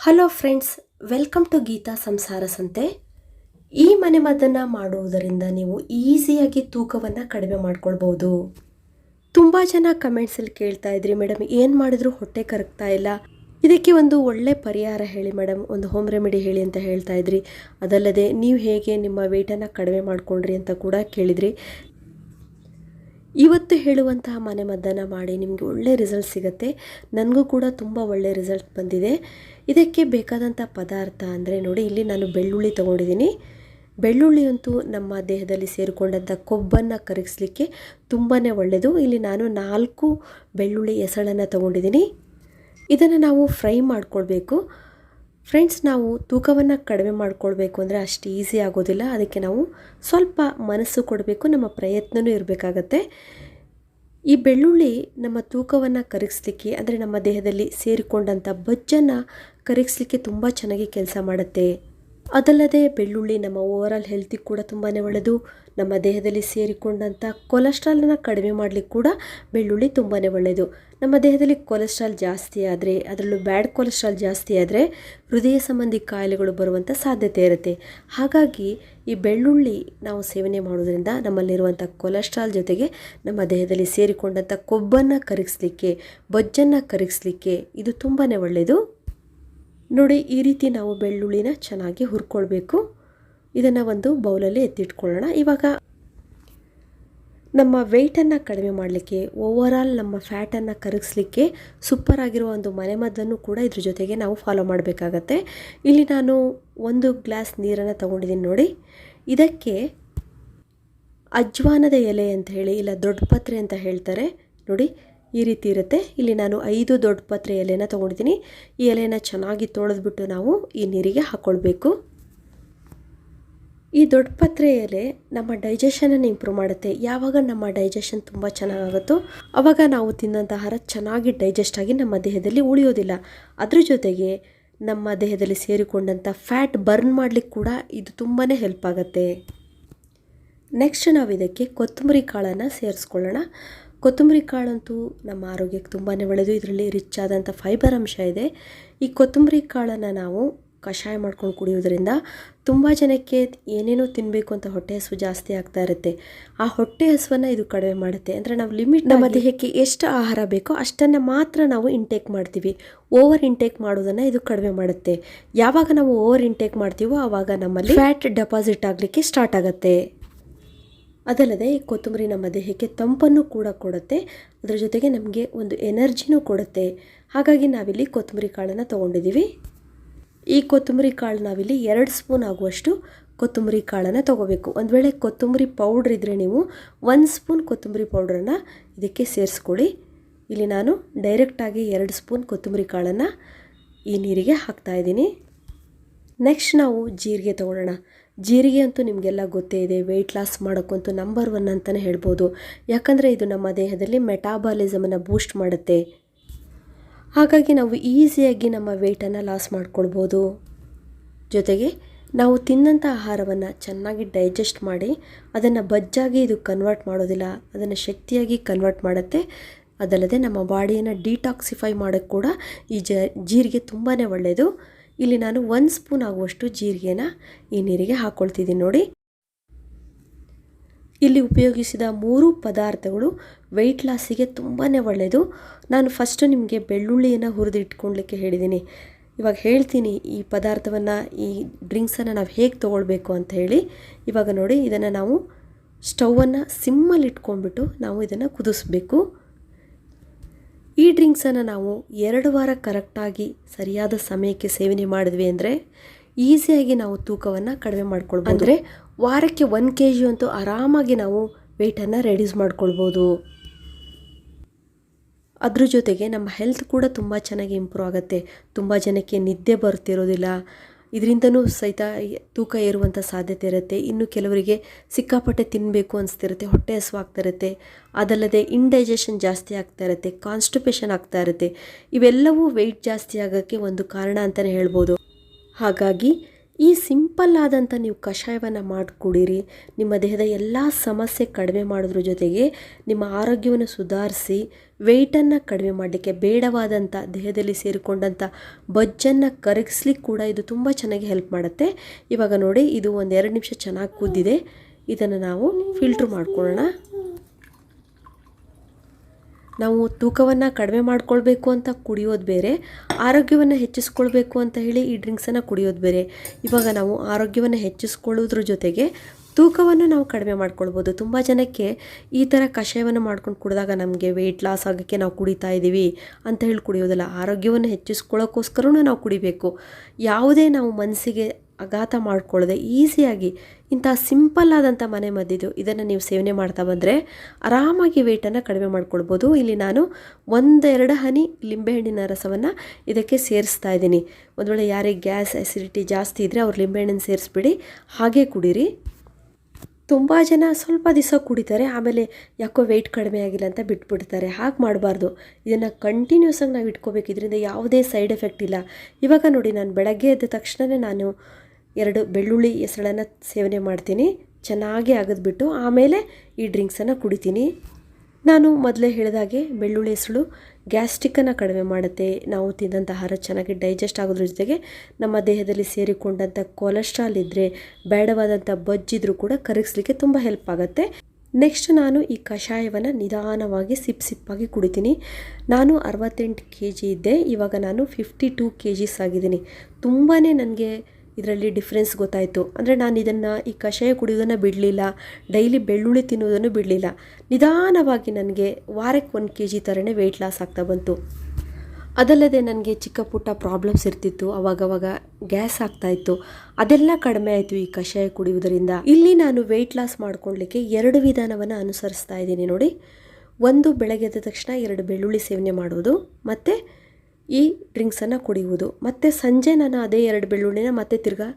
Hello friends welcome to Geetha Samsara Santhe ಈ ಮನೆಮದ್ದನ್ನು ಮಾಡುವುದರಿಂದ ನೀವು ಈಸಿಯಾಗಿ ತೂಕವನ್ನು ಕಡಿಮೆ ಮಾಡ್ಕೊಳ್ಬೋದು ತುಂಬ ಜನ ಕಮೆಂಟ್ಸಲ್ಲಿ ಕೇಳ್ತಾ ಇದ್ರಿ ಮೇಡಮ್ ಏನು ಮಾಡಿದ್ರು ಹೊಟ್ಟೆ ಕರಗ್ತಾ ಇಲ್ಲ. ಇದಕ್ಕೆ ಒಂದು ಒಳ್ಳೆ ಪರಿಹಾರ ಹೇಳಿ ಮೇಡಮ್ ಒಂದು ಹೋಮ್ ರೆಮಿಡಿ ಹೇಳಿ ಅಂತ ಹೇಳ್ತಾ ಇದ್ರಿ. ಅದಲ್ಲದೆ ನೀವು ಹೇಗೆ ನಿಮ್ಮ ವೇಟನ್ನು ಕಡಿಮೆ ಮಾಡ್ಕೊಂಡ್ರಿ ಅಂತ ಕೂಡ ಕೇಳಿದ್ರಿ. ಇವತ್ತು ಹೇಳುವಂತಹ ಮನೆಮದ್ದನ್ನು ಮಾಡಿ ನಿಮಗೆ ಒಳ್ಳೆ ರಿಸಲ್ಟ್ ಸಿಗುತ್ತೆ. ನನಗೂ ಕೂಡ ತುಂಬ ಒಳ್ಳೆ ರಿಸಲ್ಟ್ ಬಂದಿದೆ. ಇದಕ್ಕೆ ಬೇಕಾದಂಥ ಪದಾರ್ಥ ಅಂದರೆ ನೋಡಿ, ಇಲ್ಲಿ ನಾನು ಬೆಳ್ಳುಳ್ಳಿ ತೊಗೊಂಡಿದ್ದೀನಿ. ಬೆಳ್ಳುಳ್ಳಿ ಅಂತೂ ನಮ್ಮ ದೇಹದಲ್ಲಿ ಸೇರಿಕೊಂಡಂಥ ಕೊಬ್ಬನ್ನು ಕರಗಿಸ್ಲಿಕ್ಕೆ ತುಂಬಾ ಒಳ್ಳೆಯದು. ಇಲ್ಲಿ ನಾನು ನಾಲ್ಕು ಬೆಳ್ಳುಳ್ಳಿ ಎಸಳನ್ನು ತೊಗೊಂಡಿದ್ದೀನಿ. ಇದನ್ನು ನಾವು ಫ್ರೈ ಮಾಡ್ಕೊಳ್ಬೇಕು. ಫ್ರೆಂಡ್ಸ್ ನಾವು ತೂಕವನ್ನು ಕಡಿಮೆ ಮಾಡಿಕೊಳ್ಬೇಕು ಅಂದರೆ ಅಷ್ಟು ಈಸಿ ಆಗೋದಿಲ್ಲ. ಅದಕ್ಕೆ ನಾವು ಸ್ವಲ್ಪ ಮನಸ್ಸು ಕೊಡಬೇಕು, ನಮ್ಮ ಪ್ರಯತ್ನವೂ ಇರಬೇಕಾಗತ್ತೆ. ಈ ಬೆಳ್ಳುಳ್ಳಿ ನಮ್ಮ ತೂಕವನ್ನು ಕರಗಿಸ್ಲಿಕ್ಕೆ, ಅಂದರೆ ನಮ್ಮ ದೇಹದಲ್ಲಿ ಸೇರಿಕೊಂಡಂಥ ಬಜ್ಜನ್ನು ಕರಗಿಸ್ಲಿಕ್ಕೆ ತುಂಬ ಚೆನ್ನಾಗಿ ಕೆಲಸ ಮಾಡುತ್ತೆ. ಅದಲ್ಲದೆ ಬೆಳ್ಳುಳ್ಳಿ ನಮ್ಮ ಓವರಾಲ್ ಹೆಲ್ತಿಗೆ ಕೂಡ ತುಂಬಾ ಒಳ್ಳೆಯದು ನಮ್ಮ ದೇಹದಲ್ಲಿ ಸೇರಿಕೊಂಡಂಥ ಕೊಲೆಸ್ಟ್ರಾಲನ್ನು ಕಡಿಮೆ ಮಾಡಲಿಕ್ಕೆ ಕೂಡ ಬೆಳ್ಳುಳ್ಳಿ ತುಂಬಾ ಒಳ್ಳೆಯದು ನಮ್ಮ ದೇಹದಲ್ಲಿ ಕೊಲೆಸ್ಟ್ರಾಲ್ ಜಾಸ್ತಿ ಆದರೆ, ಅದರಲ್ಲೂ ಬ್ಯಾಡ್ ಕೊಲೆಸ್ಟ್ರಾಲ್ ಜಾಸ್ತಿ ಆದರೆ ಹೃದಯ ಸಂಬಂಧಿ ಕಾಯಿಲೆಗಳು ಬರುವಂಥ ಸಾಧ್ಯತೆ ಇರುತ್ತೆ. ಹಾಗಾಗಿ ಈ ಬೆಳ್ಳುಳ್ಳಿ ನಾವು ಸೇವನೆ ಮಾಡೋದ್ರಿಂದ ನಮ್ಮಲ್ಲಿರುವಂಥ ಕೊಲೆಸ್ಟ್ರಾಲ್ ಜೊತೆಗೆ ನಮ್ಮ ದೇಹದಲ್ಲಿ ಸೇರಿಕೊಂಡಂಥ ಕೊಬ್ಬನ್ನು ಕರಗಿಸ್ಲಿಕ್ಕೆ, ಬೊಜ್ಜನ್ನು ಕರಗಿಸ್ಲಿಕ್ಕೆ ಇದು ತುಂಬಾ ಒಳ್ಳೆಯದು ನೋಡಿ, ಈ ರೀತಿ ನಾವು ಬೆಳ್ಳುಳ್ಳಿನ ಚೆನ್ನಾಗಿ ಹುರ್ಕೊಳ್ಬೇಕು. ಇದನ್ನು ಒಂದು ಬೌಲಲ್ಲಿ ಎತ್ತಿಟ್ಕೊಳ್ಳೋಣ. ಇವಾಗ ನಮ್ಮ ವೆಯ್ಟನ್ನು ಕಡಿಮೆ ಮಾಡಲಿಕ್ಕೆ ಓವರಾಲ್ ನಮ್ಮ ಫ್ಯಾಟನ್ನು ಕರಗಿಸ್ಲಿಕ್ಕೆ ಸೂಪರ್ ಆಗಿರೋ ಒಂದು ಮನೆಮದ್ದನ್ನು ಕೂಡ ಇದ್ರ ಜೊತೆಗೆ ನಾವು ಫಾಲೋ ಮಾಡಬೇಕಾಗತ್ತೆ. ಇಲ್ಲಿ ನಾನು ಒಂದು ಗ್ಲಾಸ್ ನೀರನ್ನು ತಗೊಂಡಿದ್ದೀನಿ ನೋಡಿ. ಇದಕ್ಕೆ ಅಜ್ವಾನದ ಎಲೆ ಅಂತ ಹೇಳಿ, ಇಲ್ಲ ದೊಡ್ಡ ಪತ್ರೆ ಅಂತ ಹೇಳ್ತಾರೆ ನೋಡಿ. ಈ ರೀತಿ ಇರುತ್ತೆ. ಇಲ್ಲಿ ನಾನು ಐದು ದೊಡ್ಡ ಪತ್ರೆ ಎಲೆನ ತೊಗೊಂಡಿದ್ದೀನಿ. ಈ ಎಲೆನ ಚೆನ್ನಾಗಿ ತೊಳೆದ್ಬಿಟ್ಟು ನಾವು ಈ ನೀರಿಗೆ ಹಾಕ್ಕೊಳ್ಬೇಕು ಈ ದೊಡ್ಡ ಪತ್ರೆ ಎಲೆ ನಮ್ಮ ಡೈಜೆಷನನ್ನು ಇಂಪ್ರೂವ್ ಮಾಡುತ್ತೆ. ಯಾವಾಗ ನಮ್ಮ ಡೈಜೆಷನ್ ತುಂಬ ಚೆನ್ನಾಗಾಗುತ್ತೋ ಆವಾಗ ನಾವು ತಿನ್ನೋಂಥ ಆಹಾರ ಚೆನ್ನಾಗಿ ಡೈಜೆಸ್ಟ್ ಆಗಿ ನಮ್ಮ ದೇಹದಲ್ಲಿ ಉಳಿಯೋದಿಲ್ಲ. ಅದ್ರ ಜೊತೆಗೆ ನಮ್ಮ ದೇಹದಲ್ಲಿ ಸೇರಿಕೊಂಡಂಥ ಫ್ಯಾಟ್ ಬರ್ನ್ ಮಾಡಲಿಕ್ಕೆ ಕೂಡ ಇದು ತುಂಬಾ ಹೆಲ್ಪ್ ಆಗುತ್ತೆ. ನೆಕ್ಸ್ಟ್ ನಾವು ಇದಕ್ಕೆ ಕೊತ್ತಂಬರಿ ಕಾಳನ್ನು ಸೇರಿಸ್ಕೊಳ್ಳೋಣ. ಕೊತ್ತಂಬರಿ ಕಾಳಂತೂ ನಮ್ಮ ಆರೋಗ್ಯಕ್ಕೆ ತುಂಬಾ ಒಳ್ಳೆಯದು. ಇದರಲ್ಲಿ ರಿಚ್ ಆದಂಥ ಫೈಬರ್ ಅಂಶ ಇದೆ. ಈ ಕೊತ್ತಂಬರಿ ಕಾಳನ್ನು ನಾವು ಕಷಾಯ ಮಾಡ್ಕೊಂಡು ಕುಡಿಯೋದ್ರಿಂದ ತುಂಬ ಜನಕ್ಕೆ ಏನೇನೋ ತಿನ್ನಬೇಕು ಅಂತ ಹೊಟ್ಟೆ ಹಸು ಜಾಸ್ತಿ ಆಗ್ತಾ ಇರುತ್ತೆ. ಆ ಹೊಟ್ಟೆ ಹಸುವನ್ನು ಇದು ಕಡಿಮೆ ಮಾಡುತ್ತೆ. ಅಂದರೆ ನಾವು ಲಿಮಿಟ್ ನಮ್ಮ ದೇಹಕ್ಕೆ ಎಷ್ಟು ಆಹಾರ ಬೇಕೋ ಅಷ್ಟನ್ನು ಮಾತ್ರ ನಾವು ಇಂಟೇಕ್ ಮಾಡ್ತೀವಿ. ಓವರ್ ಇಂಟೇಕ್ ಮಾಡೋದನ್ನು ಇದು ಕಡಿಮೆ ಮಾಡುತ್ತೆ. ಯಾವಾಗ ನಾವು ಓವರ್ ಇಂಟೇಕ್ ಮಾಡ್ತೀವೋ ಆವಾಗ ನಮ್ಮಲ್ಲಿ ಫ್ಯಾಟ್ ಡೆಪಾಸಿಟ್ ಆಗಲಿಕ್ಕೆ ಸ್ಟಾರ್ಟ್ ಆಗುತ್ತೆ. ಅದಲ್ಲದೆ ಈ ಕೊತ್ತಂಬರಿ ನಮ್ಮ ದೇಹಕ್ಕೆ ತಂಪನ್ನು ಕೂಡ ಕೊಡುತ್ತೆ. ಅದರ ಜೊತೆಗೆ ನಮಗೆ ಒಂದು ಎನರ್ಜಿನೂ ಕೊಡುತ್ತೆ. ಹಾಗಾಗಿ ನಾವಿಲ್ಲಿ ಕೊತ್ತಂಬರಿ ಕಾಳನ್ನು ತೊಗೊಂಡಿದ್ದೀವಿ. ಈ ಕೊತ್ತಂಬರಿ ಕಾಳು ನಾವಿಲ್ಲಿ ಎರಡು ಸ್ಪೂನ್ ಆಗುವಷ್ಟು ಕೊತ್ತಂಬರಿ ಕಾಳನ್ನು ತೊಗೋಬೇಕು. ಒಂದು ವೇಳೆ ಕೊತ್ತಂಬರಿ ಪೌಡ್ರ್ ಇದ್ದರೆ ನೀವು ಒಂದು ಸ್ಪೂನ್ ಕೊತ್ತಂಬರಿ ಪೌಡ್ರನ್ನು ಇದಕ್ಕೆ ಸೇರಿಸ್ಕೊಳ್ಳಿ. ಇಲ್ಲಿ ನಾನು ಡೈರೆಕ್ಟಾಗಿ ಎರಡು ಸ್ಪೂನ್ ಕೊತ್ತಂಬರಿ ಕಾಳನ್ನು ಈ ನೀರಿಗೆ ಹಾಕ್ತಾಯಿದ್ದೀನಿ ನೆಕ್ಸ್ಟ್ ನಾವು ಜೀರಿಗೆ ತೊಗೊಳ್ಳೋಣ. ಜೀರಿಗೆ ಅಂತೂ ನಿಮಗೆಲ್ಲ ಗೊತ್ತೇ ಇದೆ ವೆಯ್ಟ್ ಲಾಸ್ ಮಾಡೋಕ್ಕಂತೂ ನಂಬರ್ ಒನ್ ಅಂತಲೇ ಹೇಳ್ಬೋದು. ಯಾಕಂದರೆ ಇದು ನಮ್ಮ ದೇಹದಲ್ಲಿ ಮೆಟಾಬಾಲಿಸಮನ್ನು ಬೂಸ್ಟ್ ಮಾಡುತ್ತೆ. ಹಾಗಾಗಿ ನಾವು ಈಸಿಯಾಗಿ ನಮ್ಮ ವೆಯ್ಟನ್ನು ಲಾಸ್ ಮಾಡ್ಕೊಳ್ಬೋದು. ಜೊತೆಗೆ ನಾವು ತಿನ್ನಂಥ ಆಹಾರವನ್ನು ಚೆನ್ನಾಗಿ ಡೈಜೆಸ್ಟ್ ಮಾಡಿ, ಅದನ್ನು ಬಜ್ಜಾಗಿ ಇದು ಕನ್ವರ್ಟ್ ಮಾಡೋದಿಲ್ಲ, ಅದನ್ನು ಶಕ್ತಿಯಾಗಿ ಕನ್ವರ್ಟ್ ಮಾಡುತ್ತೆ. ಅದಲ್ಲದೆ ನಮ್ಮ ಬಾಡಿಯನ್ನು ಡಿಟಾಕ್ಸಿಫೈ ಮಾಡೋಕ್ಕೆ ಕೂಡ ಈ ಜೀರಿಗೆ ತುಂಬಾ ಒಳ್ಳೆಯದು ಇಲ್ಲಿ ನಾನು ಒಂದು ಸ್ಪೂನ್ ಆಗುವಷ್ಟು ಜೀರಿಗೆನ ಈ ನೀರಿಗೆ ಹಾಕ್ಕೊಳ್ತಿದ್ದೀನಿ ನೋಡಿ. ಇಲ್ಲಿ ಉಪಯೋಗಿಸಿದ ಮೂರು ಪದಾರ್ಥಗಳು ವೆಯ್ಟ್ ಲಾಸಿಗೆ ತುಂಬಾ ಒಳ್ಳೆಯದು ನಾನು ಫಸ್ಟು ನಿಮಗೆ ಬೆಳ್ಳುಳ್ಳಿಯನ್ನು ಹುರಿದು ಇಟ್ಕೊಳ್ಲಿಕ್ಕೆ ಹೇಳಿದ್ದೀನಿ. ಇವಾಗ ಹೇಳ್ತೀನಿ ಈ ಪದಾರ್ಥವನ್ನು, ಈ ಡ್ರಿಂಕ್ಸನ್ನು ನಾವು ಹೇಗೆ ತೊಗೊಳ್ಬೇಕು ಅಂತ ಹೇಳಿ. ಇವಾಗ ನೋಡಿ ಇದನ್ನು ನಾವು ಸ್ಟವನ್ನು ಸಿಮ್ಮಲ್ಲಿ ಇಟ್ಕೊಂಡ್ಬಿಟ್ಟು ನಾವು ಇದನ್ನು ಕುದಿಸ್ಬೇಕು. ಈ ಡ್ರಿಂಕ್ಸನ್ನು ನಾವು ಎರಡು ವಾರ ಕರೆಕ್ಟಾಗಿ ಸರಿಯಾದ ಸಮಯಕ್ಕೆ ಸೇವನೆ ಮಾಡಿದ್ವಿ ಅಂದರೆ ಈಸಿಯಾಗಿ ನಾವು ತೂಕವನ್ನು ಕಡಿಮೆ ಮಾಡ್ಕೊಳ್ಬೋದು. ಅಂದರೆ ವಾರಕ್ಕೆ ಒನ್ ಕೆ ಜಿ ಅಂತೂ ಆರಾಮಾಗಿ ನಾವು ವೆಯ್ಟನ್ನು ರೆಡ್ಯೂಸ್ ಮಾಡ್ಕೊಳ್ಬೋದು. ಅದ್ರ ಜೊತೆಗೆ ನಮ್ಮ ಹೆಲ್ತ್ ಕೂಡ ತುಂಬ ಚೆನ್ನಾಗಿ ಇಂಪ್ರೂವ್ ಆಗುತ್ತೆ. ತುಂಬ ಜನಕ್ಕೆ ನಿದ್ದೆ ಬರ್ತಿರೋದಿಲ್ಲ. ಇದರಿಂದನೂ ಸಹಿತ ತೂಕ ಏರುವಂಥ ಸಾಧ್ಯತೆ ಇರುತ್ತೆ. ಇನ್ನು ಕೆಲವರಿಗೆ ಸಿಕ್ಕಾಪಟ್ಟೆ ತಿನ್ನಬೇಕು ಅನಿಸ್ತಿರುತ್ತೆ, ಹೊಟ್ಟೆ ಹಸುವಾಗ್ತಾ ಇರುತ್ತೆ. ಅದಲ್ಲದೆ ಇಂಡೈಜೆಷನ್ ಜಾಸ್ತಿ ಆಗ್ತಾ ಇರುತ್ತೆ ಕಾನ್ಸ್ಟಿಪೇಷನ್ ಆಗ್ತಾ ಇರುತ್ತೆ. ಇವೆಲ್ಲವೂ ವೆಯ್ಟ್ ಜಾಸ್ತಿ ಆಗೋಕ್ಕೆ ಒಂದು ಕಾರಣ ಅಂತಲೇ ಹೇಳ್ಬೋದು. ಹಾಗಾಗಿ ಈ ಸಿಂಪಲ್ ಆದಂಥ ನೀವು ಕಷಾಯವನ್ನು ಮಾಡಿ ಕುಡೀರಿ ನಿಮ್ಮ ದೇಹದ ಎಲ್ಲ ಸಮಸ್ಯೆ ಕಡಿಮೆ ಮಾಡೋದ್ರ ಜೊತೆಗೆ ನಿಮ್ಮ ಆರೋಗ್ಯವನ್ನು ಸುಧಾರಿಸಿ ವೆಯ್ಟನ್ನು ಕಡಿಮೆ ಮಾಡಲಿಕ್ಕೆ ಬೇಡವಾದಂಥ ದೇಹದಲ್ಲಿ ಸೇರಿಕೊಂಡಂಥ ಬಜ್ಜನ್ನು ಕರಗಿಸ್ಲಿಕ್ಕೆ ಕೂಡ ಇದು ತುಂಬ ಚೆನ್ನಾಗಿ ಹೆಲ್ಪ್ ಮಾಡುತ್ತೆ. ಇವಾಗ ನೋಡಿ, ಇದು ಒಂದು ಎರಡು ನಿಮಿಷ ಚೆನ್ನಾಗಿ ಕುದ್ದಿದೆ. ಇದನ್ನು ನಾವು ಫಿಲ್ಟ್ರ್ ಮಾಡ್ಕೊಳ್ಳೋಣ. ನಾವು ತೂಕವನ್ನು ಕಡಿಮೆ ಮಾಡಿಕೊಳ್ಬೇಕು ಅಂತ ಕುಡಿಯೋದು ಬೇರೆ, ಆರೋಗ್ಯವನ್ನು ಹೆಚ್ಚಿಸ್ಕೊಳ್ಬೇಕು ಅಂತ ಹೇಳಿ ಈ ಡ್ರಿಂಕ್ಸನ್ನು ಕುಡಿಯೋದು ಬೇರೆ. ಇವಾಗ ನಾವು ಆರೋಗ್ಯವನ್ನು ಹೆಚ್ಚಿಸ್ಕೊಳ್ಳೋದ್ರ ಜೊತೆಗೆ ತೂಕವನ್ನು ನಾವು ಕಡಿಮೆ ಮಾಡ್ಕೊಳ್ಬೋದು. ತುಂಬ ಜನಕ್ಕೆ ಈ ಥರ ಕಷಾಯವನ್ನು ಮಾಡ್ಕೊಂಡು ಕುಡಿದಾಗ ನಮಗೆ ವೆಯ್ಟ್ ಲಾಸ್ ಆಗೋಕ್ಕೆ ನಾವು ಕುಡಿತಾ ಇದ್ದೀವಿ ಅಂತ ಹೇಳಿ ಕುಡಿಯೋದಲ್ಲ. ಆರೋಗ್ಯವನ್ನು ಹೆಚ್ಚಿಸ್ಕೊಳ್ಳೋಕ್ಕೋಸ್ಕರನೂ ನಾವು ಕುಡಿಬೇಕು. ಯಾವುದೇ ನಾವು ಮನಸ್ಸಿಗೆ ಆಘಾತ ಮಾಡಿಕೊಳ್ಳದೆ ಈಸಿಯಾಗಿ ಇಂಥ ಸಿಂಪಲ್ ಆದಂಥ ಮನೆ ಮದ್ದಿದ್ದು ಇದನ್ನು ನೀವು ಸೇವನೆ ಮಾಡ್ತಾ ಬಂದರೆ ಆರಾಮಾಗಿ ವೆಯ್ಟನ್ನು ಕಡಿಮೆ ಮಾಡ್ಕೊಳ್ಬೋದು. ಇಲ್ಲಿ ನಾನು ಒಂದೆರಡು ಹನಿ ಲಿಂಬೆಹಣ್ಣಿನ ರಸವನ್ನು ಇದಕ್ಕೆ ಸೇರಿಸ್ತಾ ಇದ್ದೀನಿ. ಒಂದು ವೇಳೆ ಯಾರಿಗೆ ಗ್ಯಾಸ್ ಆ್ಯಸಿಡಿಟಿ ಜಾಸ್ತಿ ಇದ್ದರೆ ಅವ್ರು ಲಿಂಬೆಹಣ್ಣನ್ನು ಸೇರಿಸ್ಬಿಡಿ, ಹಾಗೆ ಕುಡೀರಿ. ತುಂಬ ಜನ ಸ್ವಲ್ಪ ದಿವಸ ಕುಡಿತಾರೆ, ಆಮೇಲೆ ಯಾಕೋ ವೆಯ್ಟ್ ಕಡಿಮೆ ಆಗಿಲ್ಲ ಅಂತ ಬಿಟ್ಬಿಡ್ತಾರೆ. ಹಾಗೆ ಮಾಡಬಾರ್ದು. ಇದನ್ನು ಕಂಟಿನ್ಯೂಸ್ ಆಗಿ ನಾವು ಇಟ್ಕೋಬೇಕು. ಇದರಿಂದ ಯಾವುದೇ ಸೈಡ್ ಎಫೆಕ್ಟ್ ಇಲ್ಲ. ಇವಾಗ ನೋಡಿ, ನಾನು ಬೆಳಗ್ಗೆ ಎದ್ದ ತಕ್ಷಣವೇ ನಾನು ಎರಡು ಬೆಳ್ಳುಳ್ಳಿ ಹೆಸಳನ್ನು ಸೇವನೆ ಮಾಡ್ತೀನಿ. ಚೆನ್ನಾಗಿ ಅಗದ್ಬಿಟ್ಟು ಆಮೇಲೆ ಈ ಡ್ರಿಂಕ್ಸನ್ನು ಕುಡಿತೀನಿ. ನಾನು ಮೊದಲೇ ಹೇಳಿದಾಗೆ ಬೆಳ್ಳುಳ್ಳಿ ಹೆಸಳು ಗ್ಯಾಸ್ಟಿಕ್ಕನ್ನು ಕಡಿಮೆ ಮಾಡುತ್ತೆ. ನಾವು ತಿಂದಂಥ ಆಹಾರ ಚೆನ್ನಾಗಿ ಡೈಜೆಸ್ಟ್ ಆಗೋದ್ರ ಜೊತೆಗೆ ನಮ್ಮ ದೇಹದಲ್ಲಿ ಸೇರಿಕೊಂಡಂಥ ಕೊಲೆಸ್ಟ್ರಾಲ್ ಇದ್ದರೆ ಬೇಡವಾದಂಥ ಬಜ್ಜಿದ್ರೂ ಕೂಡ ಕರಗಿಸ್ಲಿಕ್ಕೆ ತುಂಬ ಹೆಲ್ಪ್ ಆಗುತ್ತೆ. ನೆಕ್ಸ್ಟ್ ನಾನು ಈ ಕಷಾಯವನ್ನು ನಿಧಾನವಾಗಿ ಸಿಪ್ ಸಿಪ್ಪಾಗಿ ಕುಡಿತೀನಿ. ನಾನು ಅರವತ್ತೆಂಟು ಕೆ ಜಿ ಇದ್ದೆ. ಇವಾಗ ನಾನು ಫಿಫ್ಟಿ ಟೂ ಕೆ ಜಿಸ್ ಆಗಿದ್ದೀನಿ. ತುಂಬಾ ನನಗೆ ಇದರಲ್ಲಿ ಡಿಫ್ರೆನ್ಸ್ ಗೊತ್ತಾಯಿತು. ಅಂದರೆ ನಾನು ಇದನ್ನು ಈ ಕಷಾಯ ಕುಡಿಯೋದನ್ನು ಬಿಡಲಿಲ್ಲ ಡೈಲಿ ಬೆಳ್ಳುಳ್ಳಿ ತಿನ್ನೋದನ್ನು ಬಿಡಲಿಲ್ಲ. ನಿಧಾನವಾಗಿ ನನಗೆ ವಾರಕ್ಕೆ ಒಂದು ಕೆ ಜಿ ಥರನೇ ವೆಯ್ಟ್ ಲಾಸ್ ಆಗ್ತಾ ಬಂತು. ಅದಲ್ಲದೆ ನನಗೆ ಚಿಕ್ಕ ಪುಟ್ಟ ಪ್ರಾಬ್ಲಮ್ಸ್ ಇರ್ತಿತ್ತು. ಅವಾಗವಾಗ ಗ್ಯಾಸ್ ಆಗ್ತಾಯಿತ್ತು ಅದೆಲ್ಲ ಕಡಿಮೆ ಆಯಿತು ಈ ಕಷಾಯ ಕುಡಿಯುವುದರಿಂದ. ಇಲ್ಲಿ ನಾನು ವೆಯ್ಟ್ ಲಾಸ್ ಮಾಡ್ಕೊಳ್ಳಿಕ್ಕೆ ಎರಡು ವಿಧಾನವನ್ನು ಅನುಸರಿಸ್ತಾ ಇದ್ದೀನಿ ನೋಡಿ. ಒಂದು ಬೆಳಗ್ಗೆ ಎದ್ದ ತಕ್ಷಣ ಎರಡು ಬೆಳ್ಳುಳ್ಳಿ ಸೇವನೆ ಮಾಡೋದು ಮತ್ತು ಈ ಡ್ರಿಂಕ್ಸನ್ನು ಕುಡಿಯುವುದು. ಮತ್ತು ಸಂಜೆ ನಾನು ಅದೇ ಎರಡು ಬೆಳ್ಳುಳ್ಳಿನ ಮತ್ತೆ ತಿರ್ಗಾ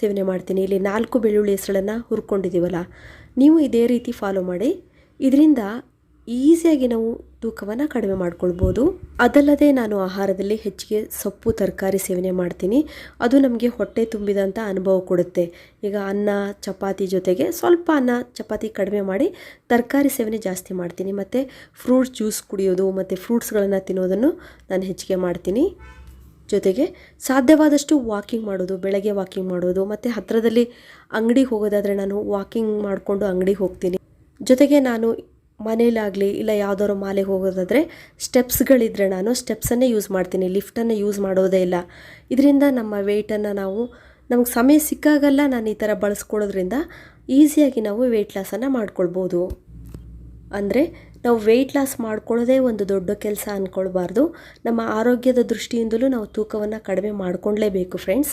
ಸೇವನೆ ಮಾಡ್ತೀನಿ. ಇಲ್ಲಿ ನಾಲ್ಕು ಬೆಳ್ಳುಳ್ಳಿ ಹೆಸಳನ್ನು ಹುರ್ಕೊಂಡಿದ್ದೀವಲ್ಲ, ನೀವು ಇದೇ ರೀತಿ ಫಾಲೋ ಮಾಡಿ. ಇದರಿಂದ ಈಸಿಯಾಗಿ ನಾವು ತೂಕವನ್ನು ಕಡಿಮೆ ಮಾಡ್ಕೊಳ್ಬೋದು. ಅದಲ್ಲದೆ ನಾನು ಆಹಾರದಲ್ಲಿ ಹೆಚ್ಚಿಗೆ ಸೊಪ್ಪು, ತರಕಾರಿ ಸೇವನೆ ಮಾಡ್ತೀನಿ. ಅದು ನಮಗೆ ಹೊಟ್ಟೆ ತುಂಬಿದಂಥ ಅನುಭವ ಕೊಡುತ್ತೆ. ಈಗ ಅನ್ನ, ಚಪಾತಿ ಜೊತೆಗೆ ಸ್ವಲ್ಪ ಅನ್ನ, ಚಪಾತಿ ಕಡಿಮೆ ಮಾಡಿ ತರಕಾರಿ ಸೇವನೆ ಜಾಸ್ತಿ ಮಾಡ್ತೀನಿ. ಮತ್ತು ಫ್ರೂಟ್ ಜ್ಯೂಸ್ ಕುಡಿಯೋದು, ಮತ್ತು ಫ್ರೂಟ್ಸ್ಗಳನ್ನು ತಿನ್ನೋದನ್ನು ನಾನು ಹೆಚ್ಚಿಗೆ ಮಾಡ್ತೀನಿ. ಜೊತೆಗೆ ಸಾಧ್ಯವಾದಷ್ಟು ವಾಕಿಂಗ್ ಮಾಡೋದು, ಬೆಳಗ್ಗೆ ವಾಕಿಂಗ್ ಮಾಡೋದು, ಮತ್ತು ಹತ್ತಿರದಲ್ಲಿ ಅಂಗಡಿಗೆ ಹೋಗೋದಾದರೆ ನಾನು ವಾಕಿಂಗ್ ಮಾಡಿಕೊಂಡು ಅಂಗಡಿಗೆ ಹೋಗ್ತೀನಿ. ಜೊತೆಗೆ ನಾನು ಮನೇಲಾಗಲಿ ಇಲ್ಲ ಯಾವುದಾದ್ರು ಮಾಲೆಗೆ ಹೋಗೋದಾದರೆ ಸ್ಟೆಪ್ಸ್ಗಳಿದ್ರೆ ನಾನು ಸ್ಟೆಪ್ಸನ್ನೇ ಯೂಸ್ ಮಾಡ್ತೀನಿ, ಲಿಫ್ಟನ್ನು ಯೂಸ್ ಮಾಡೋದೇ ಇಲ್ಲ. ಇದರಿಂದ ನಮ್ಮ ವೆಯ್ಟನ್ನು ನಾವು, ನಮಗೆ ಸಮಯ ಸಿಕ್ಕಾಗಲ್ಲ ನಾನು ಈ ಥರ ಬಳಸ್ಕೊಳ್ಳೋದ್ರಿಂದ ಈಸಿಯಾಗಿ ನಾವು ವೆಯ್ಟ್ ಲಾಸನ್ನು ಮಾಡ್ಕೊಳ್ಬೋದು. ಅಂದರೆ ನಾವು ವೆಯ್ಟ್ ಲಾಸ್ ಮಾಡ್ಕೊಳ್ಳೋದೇ ಒಂದು ದೊಡ್ಡ ಕೆಲಸ ಅಂದ್ಕೊಳ್ಬಾರ್ದು. ನಮ್ಮ ಆರೋಗ್ಯದ ದೃಷ್ಟಿಯಿಂದಲೂ ನಾವು ತೂಕವನ್ನು ಕಡಿಮೆ ಮಾಡಿಕೊಳ್ಳೇಬೇಕು ಫ್ರೆಂಡ್ಸ್.